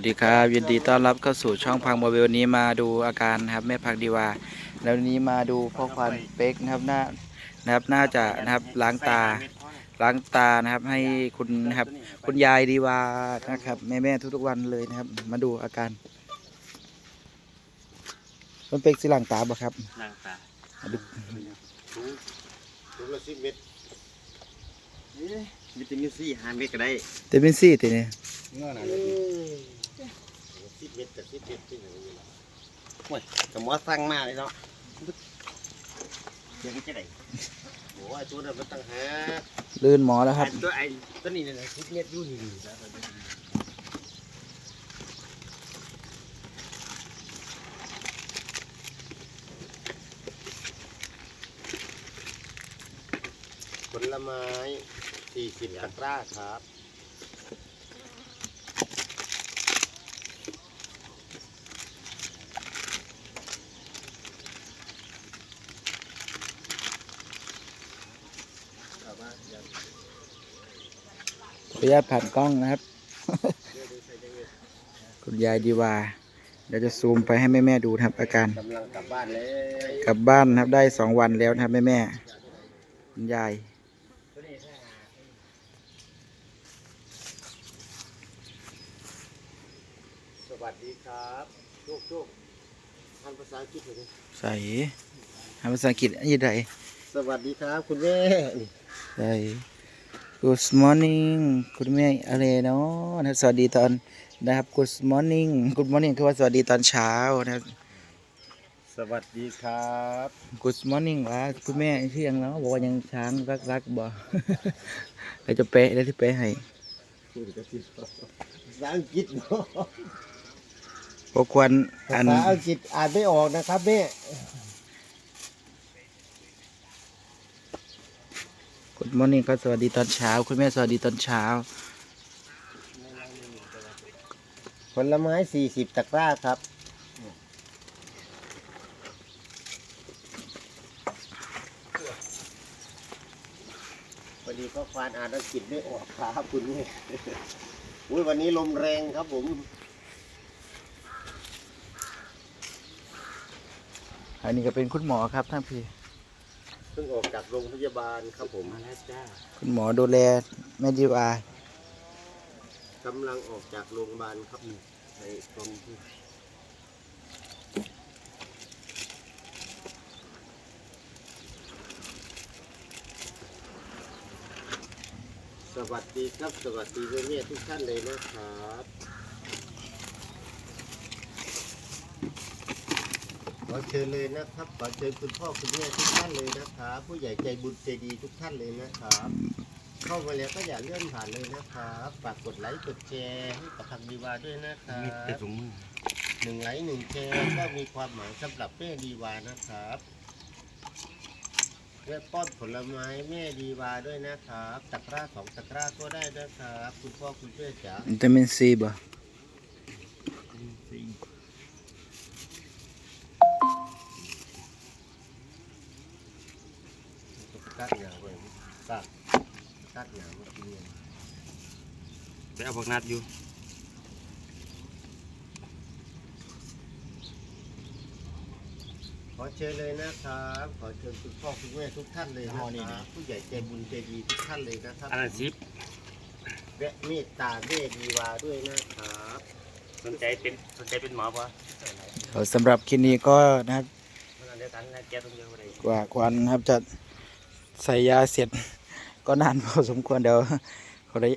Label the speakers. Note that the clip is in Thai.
Speaker 1: วัสดีครับยินดีต้อนรับเข้าสู่ช่องพังโมเบลวันนี้มาดูอาการนะครับแม่พักดีวา แล้ววันนี้มาดูพ่อควันเป๊กนะครับหน้านะครับน่าจะนะครับล้างตาล้างตานะครับให้คุณนะครับ คุณยายดีวานะครับแม่แม่ๆทุกๆวันเลยนะครับ มาดูอาการมันเป็กสิล้างตาบ่ครับ
Speaker 2: นางตา
Speaker 1: มาดู
Speaker 3: ถุงถุงละสิบเม็ด
Speaker 2: วิตามินซีห้าเม็ดก็ได้
Speaker 1: เตเป็นซี่ตีนี่
Speaker 3: เงื่อนอะไร สิบเม็ดกับสิบเม็ดที่ไหนอยู่ล่ะ
Speaker 2: กับหมอสั่งมาเลยเนาะยังจะได้
Speaker 3: โอ้ยตัวนั้นมันตั้งหา
Speaker 1: ลื่นหมอแล้วครับ
Speaker 2: ไอ้ตัวไอ้ตัวนี้เนี่ยสิบเม็ดอยู่นี่
Speaker 3: ผลไม้สี่สิบตะกร้าครับ
Speaker 1: ขออนุญาตผ่านกล้องนะครับ คุณยายดีวาเดี๋ยวจะซูมไปให้แม่แม่ๆดูนะครับ อาการ
Speaker 3: กำลังกลับบ้านเลย
Speaker 1: กลับบ้านนะครับได้สองวันแล้วนะครับแม่แม่ๆคุณยาย
Speaker 3: สวัสดีครับโชคโชคทำภาษาอังกฤษหน่อยดิ
Speaker 1: ใส่ทำภาษาอังกฤษอันนี้ได
Speaker 3: สวัสดีครับ คุณแม่นี่
Speaker 1: ใส่ Good morning คุณแม่อะไรเนาะนะครับสวัสดีตอนนะครับ Good morning Good morning คือว่าสวัสดีตอนเช้านะครับ
Speaker 3: สวัสดีครับ
Speaker 1: Good morning วะคุณแม่ชื่อยังเนาะบอกว่ายังช้างรักรักๆบ่เราจะเป๊ะแล้วที่เป๊ะให้
Speaker 3: ภาษาอังกฤษเนาะ
Speaker 1: พวกควร
Speaker 3: ภา
Speaker 1: อัน
Speaker 3: ษาอังกฤษอ่านไม่ออกนะครับแม่
Speaker 1: Good morning ก็สวัสดีตอนเช้า คุณแม่สวัสดีตอนเช้า
Speaker 3: ผลไม้สี่สิบตะกร้าครับ พอดีก็ควานอ่านอังกฤษไม่ออกครับคุณแม่อุ้ยวันนี้ลมแรงครับผม
Speaker 1: อันนี้ก็เป็นคุณหมอครับท่านพี่
Speaker 3: เพิ่งออกจากโรงพยาบาลครับผม
Speaker 2: มาแล้วจ้า
Speaker 1: คุณหมอดูแลแม่ดีวากำ
Speaker 3: ลังออกจากโรงพยาบาลครับในตรงที่สวัสดีครับ สวัสดีแม่ๆทุกท่านเลยนะครับ ขอเชิญเลยนะครับขอเชิญคุณพ่อคุณแม่ทุกท่านเลยนะครับผู้ใหญ่ใจบุญใจดีทุกท่านเลยนะครับ เข้ามาแล้วก็อย่าเลื่อนผ่านเลยนะครับฝากกดไลค์กดแชร์ให้กับทางดีวาด้วยนะครับ
Speaker 2: มีแต่ถุงมือ
Speaker 3: หนึ่งไลค์หนึ่งแชร์ก็มีความหมายสำหรับแม่ดีวานะครับแม่ป้อนผลไม้แม่ดีวาด้วยนะครับตะกร้าสองตะกร้าก็ได้นะครับ คุณพ่อคุณแม่จ๋า
Speaker 1: วิตามินซีบ่
Speaker 3: ตัดหยาไว้ตัดตัดหยาเมื่อกี้เนี่ย
Speaker 2: ไปเอาพวกนัดอยู่
Speaker 3: ขอเชิญเลยนะครับ ขอเชิญคุณพ่อคุณแม่ทุกท่านเลยนะครับผู้ใหญ่ใจบุญใจดีทุกท่านเลยนะครับ
Speaker 2: อันนั้นสิบ
Speaker 3: และเมตตาแม่ดีวาด้วยนะครับ
Speaker 2: สนใจเป็นสนใจเป็นหมอปะ
Speaker 1: ก็สำหรับคลิปนี้ก็นะครับ
Speaker 2: มันเดียวกันนะแกตรงเดียวเลย
Speaker 1: กว่าควันนะครับจะ ใส่ยาเสร็จก็นานพอสมควรเดี๋ยวเขาได้